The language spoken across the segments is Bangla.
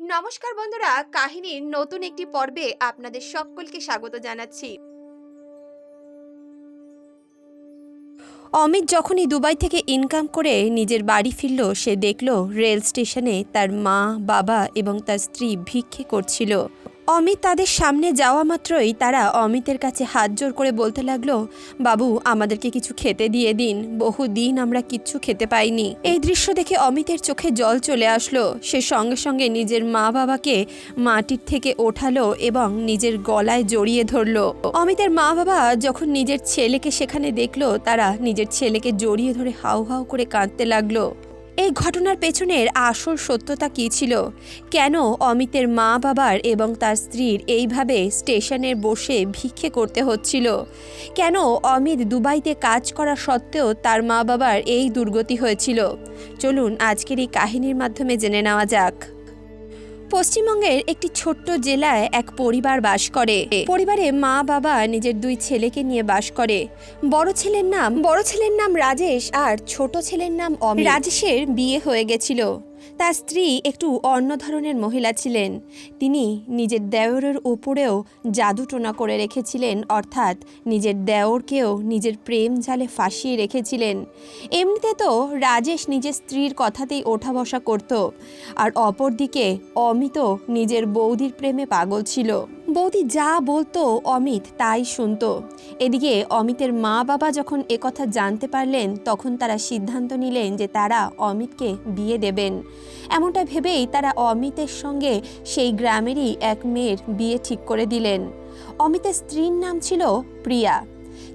নমস্কার বন্ধুরা, কাহিনীর নতুন একটি পর্বে আপনাদের সকলকে স্বাগত জানাচ্ছি। অমিত যখনই দুবাই থেকে ইনকাম করে নিজের বাড়ি ফিরল, সে দেখল রেল স্টেশনে তার মা, বাবা এবং তার স্ত্রী ভিক্ষে করছিল। অমিত তাদের সামনে যাওয়া মাত্রই তারা অমিতের কাছে হাত জোর করে বলতে লাগল, বাবু, আমাদেরকে কিছু খেতে দিয়ে দিন। বহু দিন আমরা কিচ্ছু খেতে পাইনি। এই দৃশ্য দেখে অমিতের চোখে জল চলে আসলো। সে সঙ্গে সঙ্গে নিজের মা বাবাকে মাটির থেকে ওঠালো এবং নিজের গলায় জড়িয়ে ধরলো। অমিতের মা বাবা যখন নিজের ছেলেকে সেখানে দেখল, তারা নিজের ছেলেকে জড়িয়ে ধরে হাউ হাউ করে কাঁদতে লাগল। এই ঘটনার পেছনের আসল সত্যতা কী ছিল? কেন অমিতের মা বাবার এবং তার স্ত্রীর এইভাবে স্টেশনের বসে ভিক্ষে করতে হচ্ছিল? কেন অমিত দুবাইতে কাজ করা সত্ত্বেও তার মা বাবার এই দুর্গতি হয়েছিল? চলুন আজকের এই কাহিনীর মাধ্যমে জেনে নেওয়া যাক। পশ্চিমবঙ্গের একটি ছোট্ট জেলায় এক পরিবার বাস করে। পরিবারে মা, বাবা, নিজের দুই ছেলেকে নিয়ে বাস করে। বড় ছেলের নাম, বড় ছেলের নাম রাজেশ আর ছোট ছেলের নাম রাজেশের বিয়ে হয়ে গেছিল। তার স্ত্রী একটু অন্য ধরনের মহিলা ছিলেন। তিনি নিজের দেওরের উপরেও জাদুটোনা করে রেখেছিলেন, অর্থাৎ নিজের দেওরকেও নিজের প্রেম জালে ফাঁসিয়ে রেখেছিলেন। এমনিতে তো রাজেশ নিজের স্ত্রীর কথাতেই ওঠা বসা করত, আর অপরদিকে অমিত নিজের বৌদির প্রেমে পাগল ছিল। বৌদি যা বলতো অমিত তাই শুনতো। এদিকে অমিতের মা বাবা যখন একথা জানতে পারলেন, তখন তারা সিদ্ধান্ত নিলেন যে তারা অমিতকে বিয়ে দেবেন। এমনটা ভেবেই তারা অমিতের সঙ্গে সেই গ্রামেরই এক মেয়ের বিয়ে ঠিক করে দিলেন। অমিতের স্ত্রীর নাম ছিল প্রিয়া।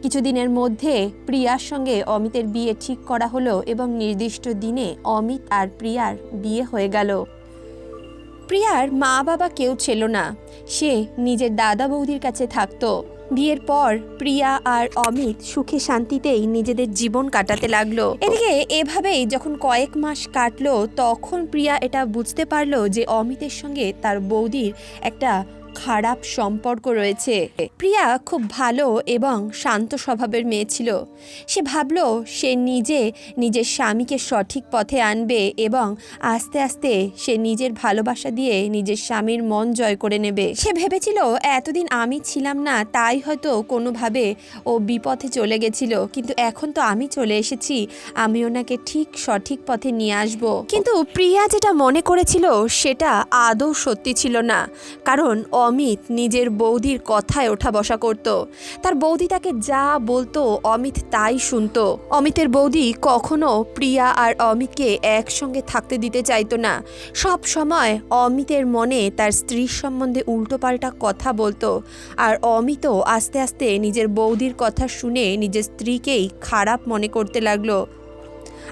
কিছুদিনের মধ্যে প্রিয়ার সঙ্গে অমিতের বিয়ে ঠিক করা হলো এবং নির্দিষ্ট দিনে অমিত আর প্রিয়ার বিয়ে হয়ে গেল। প্রিয়ার মা বাবা কেউ ছিল না। সে নিজের দাদা বৌদির কাছে থাকতো। বিয়ের পর প্রিয়া আর অমিত সুখে শান্তিতেই নিজেদের জীবন কাটাতে লাগল। এদিকে এভাবেই যখন কয়েক মাস কাটলো, তখন প্রিয়া এটা বুঝতে পারল যে অমিতের সঙ্গে তার বৌদির একটা খারাপ সম্পর্ক রয়েছে। প্রিয়া খুব ভালো এবং শান্ত স্বভাবের মেয়ে ছিল। সে ভাবলো সে নিজে নিজের স্বামীকে সঠিক পথে আনবে এবং আস্তে আস্তে সে নিজের ভালোবাসা দিয়ে নিজের স্বামীর মন জয় করে নেবে। সে ভেবেছিল, এতদিন আমি ছিলাম না, তাই হয়তো কোনোভাবে ও বিপথে চলে গেছিল। কিন্তু এখন তো আমি চলে এসেছি, আমি ওনাকে ঠিক সঠিক পথে নিয়ে আসব। কিন্তু প্রিয়া যেটা মনে করেছিল, সেটা আদৌ সত্যি ছিল না। কারণ অমিত নিজের বৌদির কথায় ওঠা বসা করত। তার বৌদি তাকে যা বলতো অমিত তাই শুনত। অমিতের বৌদি কখনো প্রিয়া আর অমিতকে একসঙ্গে থাকতে দিতে চাইতো না। সব সময় অমিতের মনে তার স্ত্রীর সম্বন্ধে উল্টোপাল্টা কথা বলতো আর অমিতও আস্তে আস্তে নিজের বৌদির কথা শুনে নিজের স্ত্রীকেই খারাপ মনে করতে লাগল।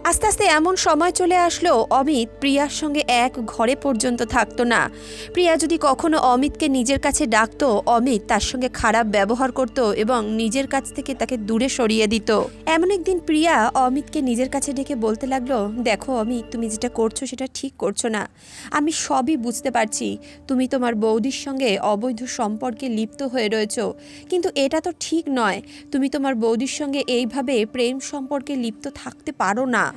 আস্তে আস্তে এমন সময় চলে আসলো অমিত প্রিয়ার সঙ্গে এক ঘরে পর্যন্ত থাকতো না। প্রিয়া যদি কখনো অমিতকে নিজের কাছে ডাকতো, অমিত তার সঙ্গে খারাপ ব্যবহার করত এবং নিজের কাছ থেকে তাকে দূরে সরিয়ে দিত। এমন একদিন প্রিয়া অমিতকে নিজের কাছে ডেকে বলতে লাগল, দেখো অমিত, তুমি যেটা করছ সেটা ঠিক করছ না। আমি সবই বুঝতে পারছি। তুমি তোমার বৌদির সঙ্গে অবৈধ সম্পর্কে লিপ্ত হয়ে রয়েছো। কিন্তু এটা তো ঠিক নয়। তুমি তোমার বৌদির সঙ্গে এইভাবে প্রেম সম্পর্কে লিপ্ত থাকতে পারো না।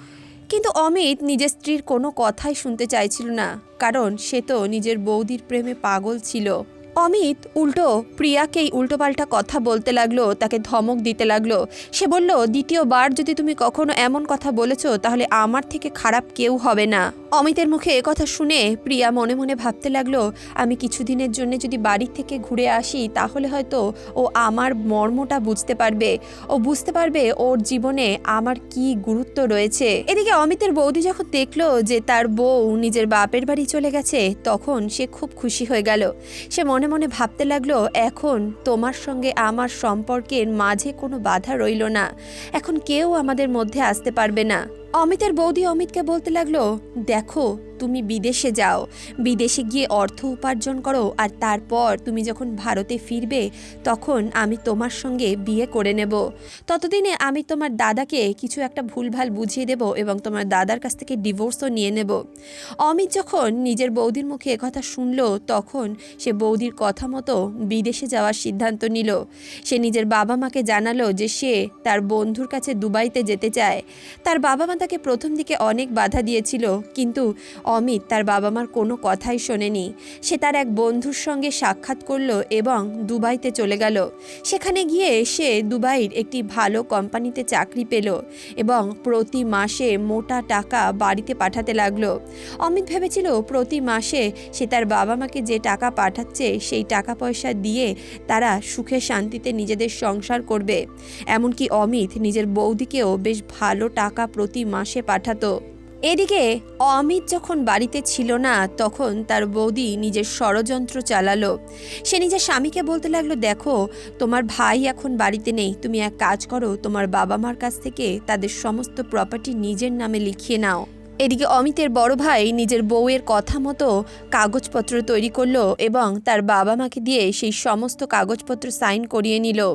কিন্তু অমিত নিজের স্ত্রীর কোনো কথাই শুনতে চাইছিল না, কারণ সে তো নিজের বৌদির প্রেমে পাগল ছিল। অমিত উল্টো প্রিয়াকেই উল্টোপাল্টা কথা বলতে লাগল, তাকে ধমক দিতে লাগল। সে বলল, দ্বিতীয়বার যদি তুমি কখনো এমন কথা বলেছ, তাহলে আমার থেকে খারাপ কেউ হবে না। অমিতের মুখে কথা শুনে প্রিয়া মনে মনে ভাবতে লাগল, আমি কিছুদিনের জন্য যদি বাড়ি থেকে ঘুরে আসি, তাহলে হয়তো ও আমার মর্মটা বুঝতে পারবে। ও বুঝতে পারবে ওর জীবনে আমার কি গুরুত্ব রয়েছে। এদিকে অমিতের বৌদি যখন দেখল যে তার বউ নিজের বাপের বাড়ি চলে গেছে, তখন সে খুব খুশি হয়ে গেল। সে মনে মনে মনে ভাবতে লাগল, এখন তোমার সঙ্গে আমার সম্পর্কের মাঝে কোনো বাধা রইল না। এখন কেউ আমাদের মধ্যে আসতে পারবে না। অমিতের বৌদি অমিতকে বলতে লাগল, দেখো, তুমি বিদেশে যাও। বিদেশে গিয়ে অর্থ উপার্জন করো আর তারপর তুমি যখন ভারতে ফিরবে, তখন আমি তোমার সঙ্গে বিয়ে করে নেব। ততদিনে আমি তোমার দাদাকে কিছু একটা ভুলভাল বুঝিয়ে দেব এবং তোমার দাদার কাছ থেকে ডিভোর্সও নিয়ে নেব। অমিত যখন নিজের বৌদির মুখে একথা শুনলো, তখন সে বৌদির কথা মতো বিদেশে যাওয়ার সিদ্ধান্ত নিল। সে নিজের বাবা মাকে জানালো যে সে তার বন্ধুর কাছে দুবাইতে যেতে চায়। তার বাবা মা তাকে প্রথম দিকে অনেক বাধা দিয়েছিল, কিন্তু অমিত তার বাবা মার কোনো কথাই শোনেনি। সে তার এক বন্ধুর সঙ্গে সাক্ষাৎ করল এবং দুবাইতে চলে গেল। সেখানে গিয়ে সে দুবাইয়ের একটি ভালো কোম্পানিতে চাকরি পেল এবং প্রতি মাসে মোটা টাকা বাড়িতে পাঠাতে লাগল। অমিত ভেবেছিল প্রতি মাসে সে তার বাবা মাকে যে টাকা পাঠাচ্ছে, সেই টাকা পয়সা দিয়ে তারা সুখে শান্তিতে নিজেদের সংসার করবে। এমনকি অমিত নিজের বৌদিকেও বেশ ভালো টাকা প্রতি মাসে পাঠাতো। এদিকে অমিত যখন বাড়িতে ছিল না, তখন তার বৌদি নিজের ষড়যন্ত্র চালালো। সে নিজের স্বামীকে বলতে লাগল, দেখো, তোমার ভাই এখন বাড়িতে নেই। তুমি এক কাজ করো, তোমার বাবা মার কাছ থেকে তাদের সমস্ত প্রপার্টি নিজের নামে লিখিয়ে নাও। এদিকে অমিতের বড় ভাই নিজের বউয়ের কথা মতো কাগজপত্র তৈরি করল এবং তার বাবা মাকে দিয়ে সেই সমস্ত কাগজপত্র সাইন করিয়ে নিল।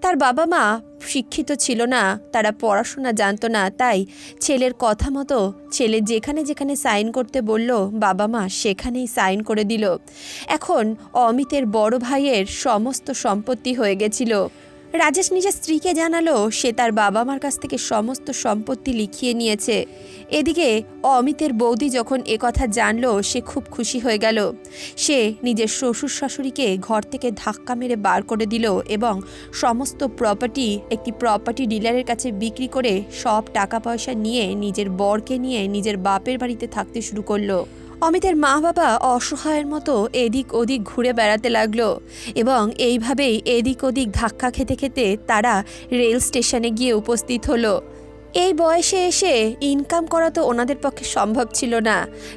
তার বাবা মা শিক্ষিত ছিল না, তারা পড়াশোনা জানতো না, তাই ছেলের কথা মতো ছেলে যেখানে যেখানে সাইন করতে বলল, বাবা মা সেখানেই সাইন করে দিল। এখন অমিতের বড় ভাইয়ের সমস্ত সম্পত্তি হয়ে গেছিল। রাজেশ নিজের স্ত্রীকে জানালো, সে তার বাবা মার কাছ থেকে সমস্ত সম্পত্তি লিখিয়ে নিয়েছে। এদিকে অমিতের বৌদি যখন একথা জানলো, সে খুব খুশি হয়ে গেল। সে নিজের শ্বশুর শাশুড়িকে ঘর থেকে ধাক্কা মেরে বার করে দিল এবং সমস্ত প্রপার্টি একটি প্রপার্টি ডিলারের কাছে বিক্রি করে সব টাকা পয়সা নিয়ে নিজের বরকে নিয়ে নিজের বাপের বাড়িতে থাকতে শুরু করল। অমিতের মা বাবা অসহায়ের মতো এদিক ওদিক ঘুরে বেড়াতে লাগল এবং এইভাবেই এদিক ওদিক ধাক্কা খেতে খেতে তারা রেল স্টেশনে গিয়ে উপস্থিত হলো। এই বয়সে এসে ইনকাম করা তো ওনাদের পক্ষে সম্ভব ছিল না।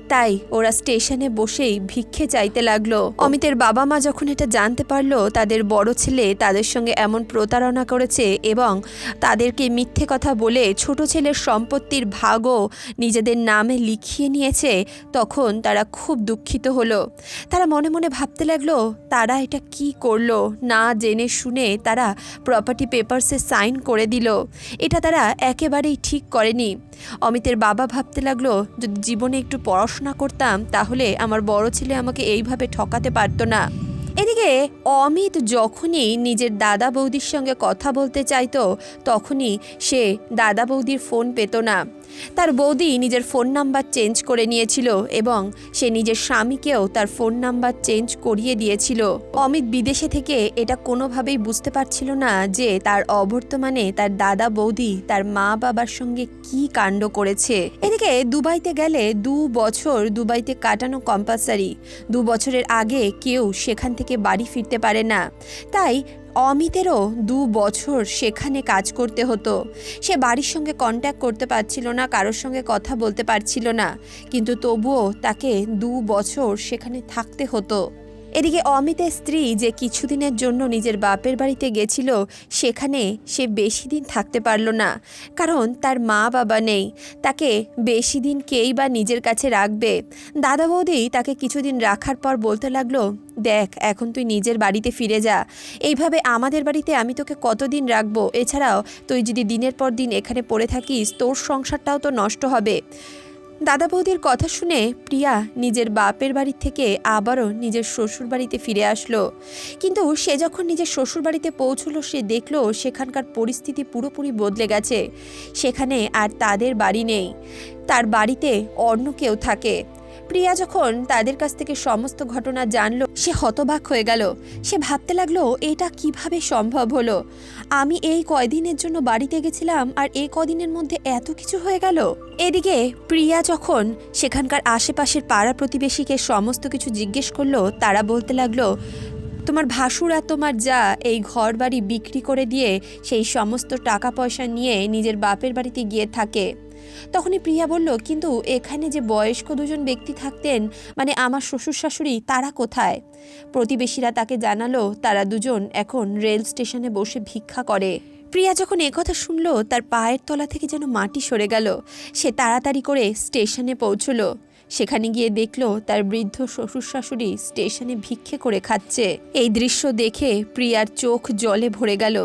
তাই ওরা স্টেশনে বসেই ভিক্ষে চাইতে লাগল। অমিতের বাবা মা যখন এটা জানতে পারল, তাদের বড় ছেলে তাদের সঙ্গে এমন প্রতারণা করেছে এবং তাদেরকে মিথ্যে কথা বলে ছোট ছেলের সম্পত্তির ভাগও নিজেদের নামে লিখিয়ে নিয়েছে, তখন তারা খুব দুঃখিত হলো। তারা মনে মনে ভাবতে লাগল, তারা এটা কি করল? না জেনে শুনে তারা প্রপার্টি পেপারসে সাইন করে দিল। এটা তারা একেবারেই ঠিক করেনি। অমিতের বাবা ভাবতে লাগল, যদি জীবনে একটু পড়াশোনা করতাম, তাহলে আমার বড় ছেলে আমাকে এইভাবে ঠকাতে পারতো না। এদিকে অমিত যখনই নিজের দাদা বৌদির সঙ্গে কথা বলতে চাইতো, তখনই সে দাদা বৌদির ফোন পেত না। তার বৌদি নিজের ফোন নাম্বার চেঞ্জ করে নিয়েছিল এবং সে নিজের স্বামীকেও তার ফোন নাম্বার চেঞ্জ করিয়ে দিয়েছিল। অমিত বিদেশে থেকে এটা কোনোভাবেই বুঝতে পারছিল না যে তার অবর্তমানে তার দাদা বৌদি তার মা বাবার সঙ্গে কি কাণ্ড করেছে। এদিকে দুবাইতে গেলে দু বছর দুবাইতে কাটানো কম্পালসারি দু বছরের আগে কেউ সেখান থেকে বাড়ি ফিরতে পারে না। তাই অমিতেরও দু বছর সেখানে কাজ করতে হতো। সে বাড়ির সঙ্গে কন্ট্যাক্ট করতে পারছিল না, কারোর সঙ্গে কথা বলতে পারছিল না। কিন্তু তবুও তাকে দু বছর সেখানে থাকতে হতো। এদিকে অমিতের স্ত্রী যে কিছুদিনের জন্য নিজের বাপের বাড়িতে গেছিল, সেখানে সে বেশি দিন থাকতে পারল না। কারণ তার মা বাবা নেই। তাকে বেশি দিন কেই বা নিজের কাছে রাখবে? দাদা বৌদি তাকে কিছুদিন রাখার পর বলতে লাগল, দেখ, এখন তুই নিজের বাড়িতে ফিরে যা। এইভাবে আমাদের বাড়িতে আমি তোকে কতদিন রাখব? এছাড়াও, তুই যদি দিনের পর দিন এখানে পড়ে থাকিস, তোর সংসারটাও তো নষ্ট হবে। দাদা বৌদির কথা শুনে প্রিয়া নিজের বাপের বাড়ি থেকে আবারও নিজের শ্বশুর বাড়িতে ফিরে আসলো। কিন্তু সে যখন নিজের শ্বশুর বাড়িতে পৌঁছলো, সে দেখল সেখানকার পরিস্থিতি পুরোপুরি বদলে গেছে। সেখানে আর তাদের বাড়ি নেই। তার বাড়িতে অন্য কেউ থাকে। প্রিয়া যখন তাদের কাছ থেকে সমস্ত ঘটনা জানলো, সে হতবাক হয়ে গেল। সে ভাবতে লাগল, এটা কীভাবে সম্ভব হলো? আমি এই কয়দিনের জন্য বাড়িতে গেছিলাম আর এই কদিনের মধ্যে এত কিছু হয়ে গেল? এদিকে প্রিয়া যখন সেখানকার আশেপাশের পাড়া প্রতিবেশীকে সমস্ত কিছু জিজ্ঞেস করল, তারা বলতে লাগল, তোমার ভাসুর আর তোমার যা এই ঘর বাড়ি বিক্রি করে দিয়ে সেই সমস্ত টাকা পয়সা নিয়ে নিজের বাপের বাড়িতে গিয়ে থাকে। তখনই প্রিয়া বলল, কিন্তু এখানে যে বয়স্ক দুজন ব্যক্তি থাকতেন মানে আমার শ্বশুর শাশুড়ি, তারা কোথায়? প্রতিবেশীরা তাকে জানালো, তারা দুজন এখন রেল স্টেশনে বসে ভিক্ষা করে। প্রিয়া যখন একথা শুনলো, তার পায়ের তলা থেকে যেন মাটি সরে গেল। সে তাড়াতাড়ি করে স্টেশনে পৌঁছলো। সেখানে গিয়ে দেখল তার বৃদ্ধ শ্বশুর শাশুড়ি স্টেশনে ভিক্ষে করে খাচ্ছে। এই দৃশ্য দেখে প্রিয়ার চোখ জলে ভরে গেল।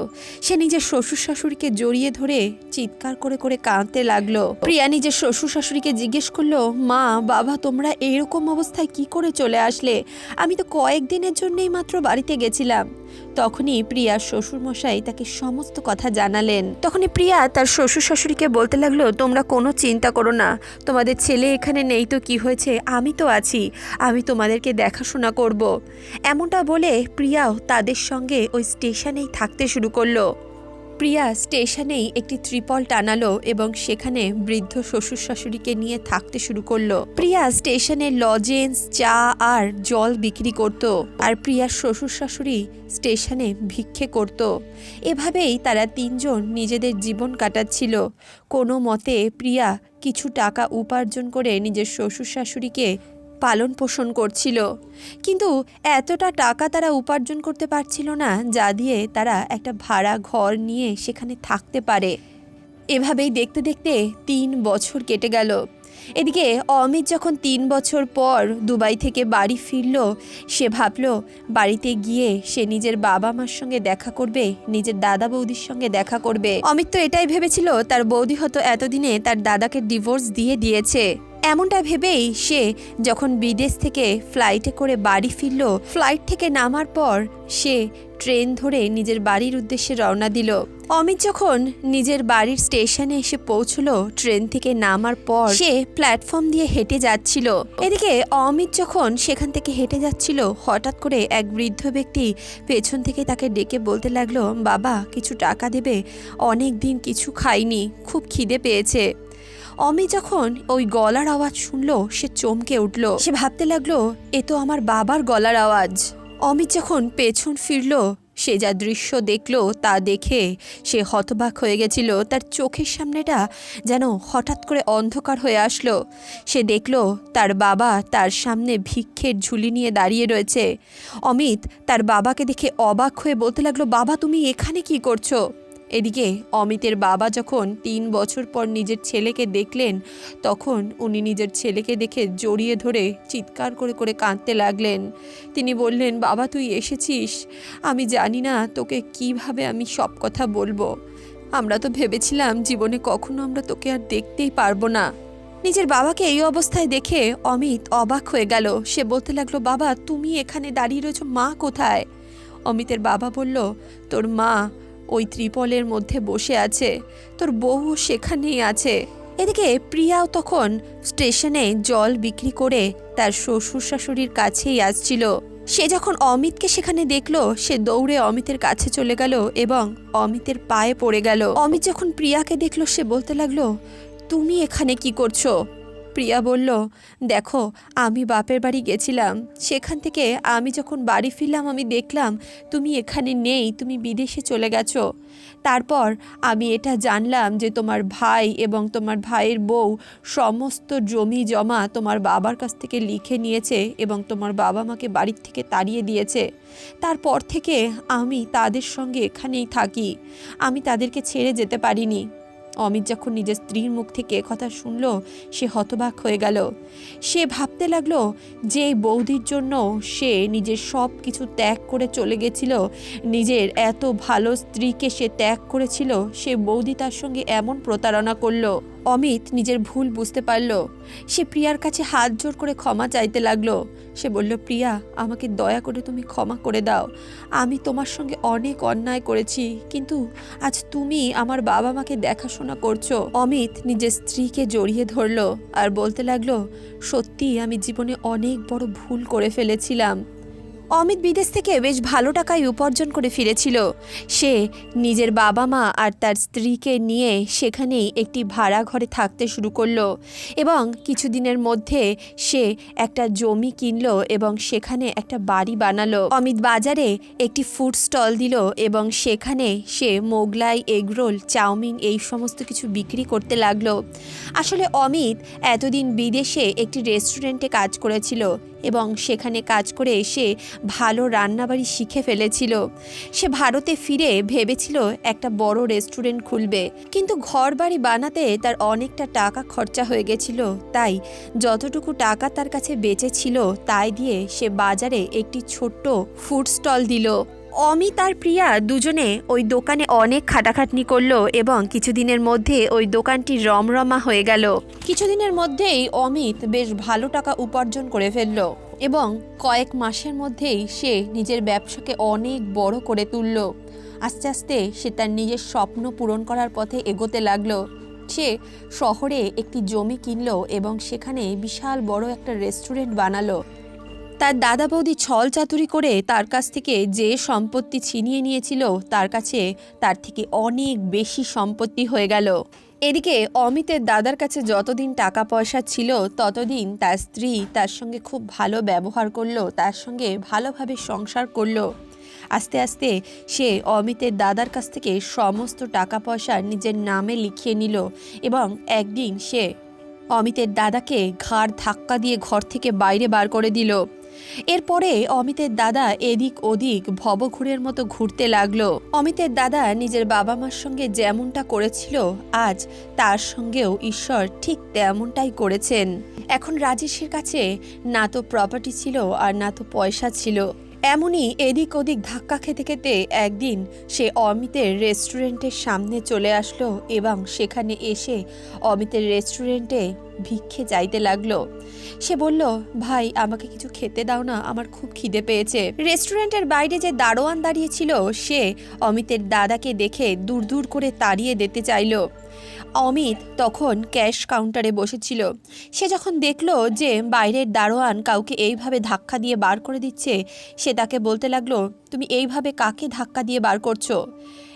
সে নিজের শ্বশুর শাশুড়িকে জড়িয়ে ধরে চিৎকার করে করে কাঁদতে লাগল। প্রিয়া নিজের শ্বশুর শাশুড়িকে জিজ্ঞেস করল, মা, বাবা, তোমরা এরকম অবস্থায় কি করে চলে আসলে? আমি তো কয়েকদিনের জন্যই মাত্র বাড়িতে গেছিলাম। তখনই প্রিয়ার শ্বশুরমশাই তাকে সমস্ত কথা জানালেন। তখনই প্রিয়া তার শ্বশুর শাশুড়িকে বলতে লাগল, তোমরা কোনো চিন্তা করো না, তোমাদের ছেলে এখানে নেই তো কি হয়েছে? আমি তো আছি, আমি তোমাদেরকে দেখাশোনা করব। এমনটা বলে প্রিয়াও তাদের সঙ্গে ওই স্টেশনেই থাকতে শুরু করল। প্রিয়া স্টেশনেই একটি ত্রিপল টানালো এবং সেখানে বৃদ্ধ শ্বশুর শাশুড়িকে নিয়ে থাকতে শুরু করল। প্রিয়া স্টেশনে লজেন্স, চা আর জল বিক্রি করত আর প্রিয়ার শ্বশুর শাশুড়ি স্টেশনে ভিক্ষে করত। এভাবেই তারা তিনজন নিজেদের জীবন কাটাচ্ছিল। কোনো মতে প্রিয়া কিছু টাকা উপার্জন করে নিজের শ্বশুর শাশুড়িকে পালন পোষণ করছিল। কিন্তু এতটা টাকা তারা উপার্জন করতে পারছিল না, যা দিয়ে তারা একটা ভাড়া ঘর নিয়ে সেখানে থাকতে পারে। এভাবেই দেখতে দেখতে তিন বছর কেটে গেল। এদিকে অমিত যখন তিন বছর পর দুবাই থেকে বাড়ি ফিরল, সে ভাবল, বাড়িতে গিয়ে সে নিজের বাবা মার সঙ্গে দেখা করবে, নিজের দাদা বৌদির সঙ্গে দেখা করবে। অমিত তো এটাই ভেবেছিল, তার বৌদি হয়তো এতদিনে তার দাদাকে ডিভোর্স দিয়ে দিয়েছে। এমনটা ভেবেই সে যখন বিদেশ থেকে ফ্লাইটে করে বাড়ি ফিরল ফ্লাইট থেকে নামার পর সে ট্রেন ধরে নিজের বাড়ির উদ্দেশ্যে রওনা দিল। অমিত যখন নিজের বাড়ির স্টেশনে এসে পৌঁছলো ট্রেন থেকে নামার পর সে প্ল্যাটফর্ম দিয়ে হেঁটে যাচ্ছিল। এদিকে অমিত যখন সেখান থেকে হেঁটে যাচ্ছিল, হঠাৎ করে এক বৃদ্ধ ব্যক্তি পেছন থেকে তাকে ডেকে বলতে লাগল, বাবা, কিছু টাকা দেবে? অনেক দিন কিছু খাইনি, খুব খিদে পেয়েছে। অমি যখন ওই গলার আওয়াজ শুনলো, সে চমকে উঠল। সে ভাবতে লাগল, এ তো আমার বাবার গলার আওয়াজ। অমিত যখন পেছন ফিরল, সে যা দৃশ্য দেখল, তা দেখে সে হতবাক হয়ে গেছিল। তার চোখের সামনেটা যেন হঠাৎ করে অন্ধকার হয়ে আসলো। সে দেখল, তার বাবা তার সামনে ভিক্ষের ঝুলি নিয়ে দাঁড়িয়ে রয়েছে। অমিত তার বাবাকে দেখে অবাক হয়ে বলতে লাগল, বাবা, তুমি এখানে কি করছ? এদিকে অমিতের বাবা যখন তিন বছর পর নিজের ছেলেকে দেখলেন, তখন উনি নিজের ছেলেকে দেখে জড়িয়ে ধরে চিৎকার করে করে কাঁদতে লাগলেন। তিনি বললেন, বাবা, তুই এসেছিস? আমি জানি না তোকে কীভাবে আমি সব কথা বলব। আমরা তো ভেবেছিলাম জীবনে কখনো আমরা তোকে আর দেখতেই পারব না। নিজের বাবাকে এই অবস্থায় দেখে অমিত অবাক হয়ে গেল। সে বলতে লাগল, বাবা, তুমি এখানে দাঁড়িয়ে রয়েছো, মা কোথায়? অমিতের বাবা বলল, তোর মা ওই ত্রিপলের মধ্যে বসে আছে। তোর বউ সেখানেই আছে। এদিকে প্রিয়াও তখন স্টেশনে জল বিক্রি করে তার শ্বশুর শাশুড়ির কাছেই আসছিল। সে যখন অমিতকে সেখানে দেখল, সে দৌড়ে অমিতের কাছে চলে গেল এবং অমিতের পায়ে পড়ে গেল। অমিত যখন প্রিয়াকে দেখল, সে বলতে লাগল, তুমি এখানে কি করছ? প্রিয়া বলল, দেখো, আমি বাপের বাড়ি গেছিলাম। সেখান থেকে আমি যখন বাড়ি ফিরলাম, আমি দেখলাম তুমি এখানে নেই, তুমি বিদেশে চলে গেছো। তারপর আমি এটা জানলাম যে তোমার ভাই এবং তোমার ভাইয়ের বউ সমস্ত জমি জমা তোমার বাবার কাছ থেকে লিখে নিয়েছে এবং তোমার বাবা মাকে বাড়ির থেকে তাড়িয়ে দিয়েছে। তারপর থেকে আমি তাদের সঙ্গে এখানেই থাকি। আমি তাদেরকে ছেড়ে যেতে পারিনি। অমিত যখন নিজের স্ত্রীর মুখ থেকে কথা শুনল, সে হতবাক হয়ে গেল। সে ভাবতে লাগল যে বৌদির জন্য সে নিজের সব কিছু ত্যাগ করে চলে গেছিল, নিজের এত ভালো স্ত্রীকে সে ত্যাগ করেছিল, সে বৌদি তার সঙ্গে এমন প্রতারণা করল। অমিত নিজের ভুল বুঝতে পারল। সে প্রিয়ার কাছে হাত জোর করে ক্ষমা চাইতে লাগল। সে বলল, প্রিয়া, আমাকে দয়া করে তুমি ক্ষমা করে দাও। আমি তোমার সঙ্গে অনেক অন্যায় করেছি, কিন্তু আজ তুমি আমার বাবা মাকে দেখাশোনা করছ। অমিত নিজের স্ত্রীকে জড়িয়ে ধরলো আর বলতে লাগল সত্যি আমি জীবনে অনেক বড় ভুল করে ফেলেছিলাম। অমিত বিদেশ থেকে বেশ ভালো টাকায় উপার্জন করে ফিরেছিল। সে নিজের বাবা মা আর তার স্ত্রীকে নিয়ে সেখানেই একটি ভাড়া ঘরে থাকতে শুরু করল এবং কিছুদিনের মধ্যে সে একটা জমি কিনলো এবং সেখানে একটা বাড়ি বানালো। অমিত বাজারে একটি ফুড স্টল দিল এবং সেখানে সে মোগলাই, এগরোল, চাউমিন এই সমস্ত কিছু বিক্রি করতে লাগল। আসলে অমিত এতদিন বিদেশে একটি রেস্টুরেন্টে কাজ করেছিল। এবং সেখানে কাজ করে এসে ভালো রান্নাবাড়ি শিখে ফেলেছিল। সে ভারতে ফিরে ভেবেছিল একটা বড় রেস্টুরেন্ট খুলবে। কিন্তু ঘর বাড়ি বানাতে তার অনেকটা টাকা খরচা হয়ে গেছিল। তাই যতটুকু টাকা তার কাছে বেঁচে ছিল, তাই দিয়ে সে বাজারে একটি ছোট্ট ফুড স্টল দিল। অমিত আর প্রিয়া দুজনে ওই দোকানে অনেক খাটাখাটনি করল এবং কিছুদিনের মধ্যে ওই দোকানটি রমরমা হয়ে গেল। কিছুদিনের মধ্যেই অমিত বেশ ভালো টাকা উপার্জন করে ফেলল এবং কয়েক মাসের মধ্যেই সে নিজের ব্যবসাকে অনেক বড় করে তুলল। আস্তে আস্তে সে তার নিজের স্বপ্ন পূরণ করার পথে এগোতে লাগল। সে শহরে একটি জমি কিনলো এবং সেখানে বিশাল বড় একটা রেস্টুরেন্ট বানালো। তার দাদা বৌদি ছল চাতুরি করে তার কাছ থেকে যে সম্পত্তি ছিনিয়ে নিয়েছিল, তার কাছে তার থেকে অনেক বেশি সম্পত্তি হয়ে গেল। এদিকে অমিতের দাদার কাছে যতদিন টাকা পয়সা ছিল, ততদিন তার স্ত্রী তার সঙ্গে খুব ভালো ব্যবহার করল, তার সঙ্গে ভালোভাবে সংসার করল। আস্তে আস্তে সে অমিতের দাদার কাছ থেকে সমস্ত টাকা পয়সা নিজের নামে লিখিয়ে নিল এবং একদিন সে অমিতের দাদাকে ঘাড় ধাক্কা দিয়ে ঘর থেকে বাইরে বার করে দিল। এরপরে অমিতের দাদা এদিক ওদিক ভবঘুরের মতো ঘুরতে লাগল। অমিতের দাদা নিজের বাবা মার সঙ্গে যেমনটা করেছিল, আজ তার সঙ্গেও ঈশ্বর ঠিক তেমনটাই করেছেন। এখন রাজেশের কাছে না তো প্রপার্টি ছিল আর না তো পয়সা ছিল। এমনই এদিক ওদিক ধাক্কা খেতে খেতে একদিন সে অমিতের রেস্টুরেন্টের সামনে চলে আসলো এবং সেখানে এসে অমিতের রেস্টুরেন্টে ভিক্ষে চাইতে লাগল। সে বলল, ভাই, আমাকে কিছু খেতে দাও না, আমার খুব খিদে পেয়েছে। রেস্টুরেন্টের বাইরে যে দারোয়ান দাঁড়িয়েছিল সে অমিতের দাদাকে দেখে দূর দূর করে তাড়িয়ে দিতে চাইলো। অমিত তখন ক্যাশ কাউন্টারে বসেছিল। সে যখন দেখল যে বাইরের দারোয়ান কাউকে এইভাবে ধাক্কা দিয়ে বার করে দিচ্ছে, সে তাকে বলতে লাগল, তুমি এইভাবে কাকে ধাক্কা দিয়ে বার করছ?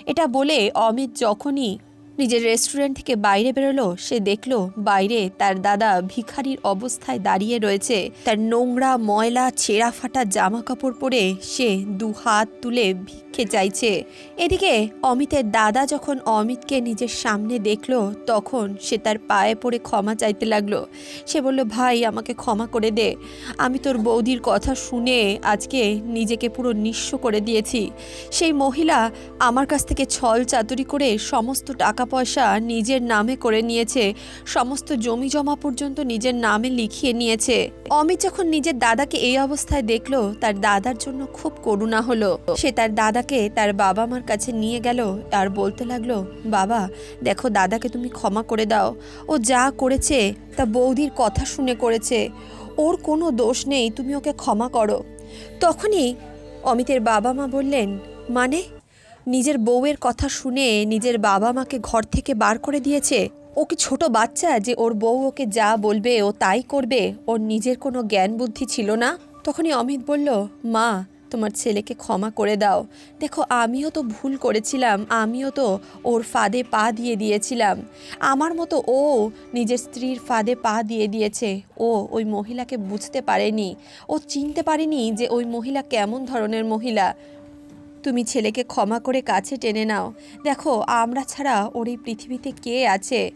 এটা বলে অমিত যখনই নিজের রেস্টুরেন্ট থেকে বাইরে বেরোলো, সে দেখল বাইরে তার দাদা ভিখারির অবস্থায় দাঁড়িয়ে রয়েছে। তার নোংরা ময়লা, ছেঁড়া ফাটা জামা কাপড় পরে সে দু হাত তুলে ভিক্ষে চাইছে। এদিকে অমিতের দাদা যখন অমিতকে নিজের সামনে দেখল, তখন সে তার পায়ে পড়ে ক্ষমা চাইতে লাগল। সে বলল, ভাই, আমাকে ক্ষমা করে দে। আমি তোর বৌদির কথা শুনে আজকে নিজেকে পুরো নিঃস্ব করে দিয়েছি। সেই মহিলা আমার কাছ থেকে ছল চাতুরি করে সমস্ত টাকা পয়সা নিজের নামে করে নিয়েছে। সমস্ত জমি জমা পর্যন্ত নিজের নামে লিখিয়ে নিয়েছে। অমিত যখন নিজের দাদাকে এই অবস্থায় দেখল, তার দাদার জন্য খুব করুণা হলো। সে তার দাদাকে তার বাবা মার কাছে নিয়ে গেল, আর বলতে লাগল, বাবা, দেখো দাদাকে তুমি ক্ষমা করে দাও। ও যা করেছে, তা বৌদির কথা শুনে করেছে। ওর কোনো দোষ নেই, তুমি ওকে ক্ষমা করো। তখনই অমিতের বাবা মা বললেন মানে? নিজের বউয়ের কথা শুনে নিজের বাবা মাকে ঘর থেকে বার করে দিয়েছে? ও কি ছোট বাচ্চা যে ওর বউ ওকে যা বলবে ও তাই করবে? ওর নিজের কোনো জ্ঞান বুদ্ধি ছিল না? তখনই অমিত বলল, মা, তোমার ছেলেকে ক্ষমা করে দাও। দেখো, আমিও তো ভুল করেছিলাম। আমিও তো ওর ফাঁদে পা দিয়ে দিয়েছিলাম। আমার মতো ও নিজের স্ত্রীর ফাঁদে পা দিয়ে দিয়েছে। ও ওই মহিলাকে বুঝতে পারেনি। ও চিনতে পারেনি যে ওই মহিলা কেমন ধরনের মহিলা। তুমি ছেলেকে ক্ষমা করে কাছে টেনে নাও। দেখো, আমরা ছাড়া ওর এই পৃথিবীতে কে আছে?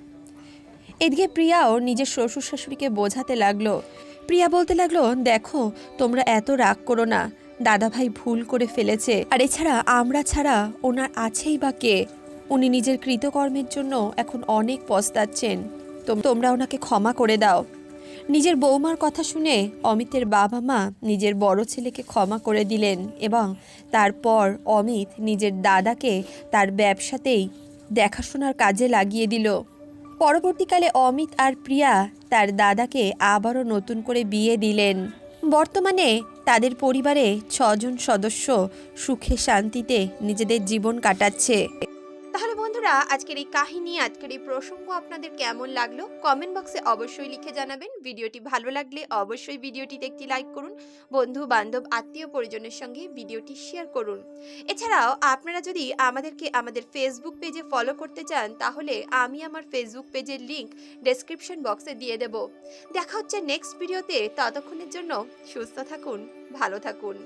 এদিকে প্রিয়াও নিজের শ্বশুর শাশুড়িকে বোঝাতে লাগল। প্রিয়া বলতে লাগল, দেখো, তোমরা এত রাগ করো না। দাদাভাই ভুল করে ফেলেছে। আর এছাড়া আমরা ছাড়া ওনার আছেই বা কে? উনি নিজের কৃতকর্মের জন্য এখন অনেক পস্তাচ্ছেন। তোম- তোমরা ওনাকে ক্ষমা করে দাও। নিজের বৌমার কথা শুনে অমিতের বাবা মা নিজের বড় ছেলেকে ক্ষমা করে দিলেন এবং তারপর অমিত নিজের দাদাকে তার ব্যবসাতেই দেখাশোনার কাজে লাগিয়ে দিল। পরবর্তীকালে অমিত আর প্রিয়া তার দাদাকে আবারও নতুন করে বিয়ে দিলেন। বর্তমানে তাদের পরিবারে ছজন সদস্য সুখে শান্তিতে নিজেদের জীবন কাটাচ্ছে। বন্ধুরা, আজকের এই কাহিনী, আজকের এই প্রসঙ্গ আপনাদের কেমন লাগল? কমেন্ট বক্সে অবশ্যই লিখে জানাবেন। ভিডিওটি ভালো লাগলে অবশ্যই ভিডিওটিতে একটি লাইক করুন। বন্ধু, বান্ধব, আত্মীয় পরিজনের সঙ্গে ভিডিওটি শেয়ার করুন। এছাড়াও, আপনারা যদি আমাদেরকে আমাদের ফেসবুক পেজে ফলো করতে চান, তাহলে আমি আমার ফেসবুক পেজের লিংক ডেসক্রিপশন বক্সে দিয়ে দেব। দেখা হচ্ছে নেক্সট ভিডিওতে ততক্ষণের জন্য সুস্থ থাকুন, ভালো থাকুন।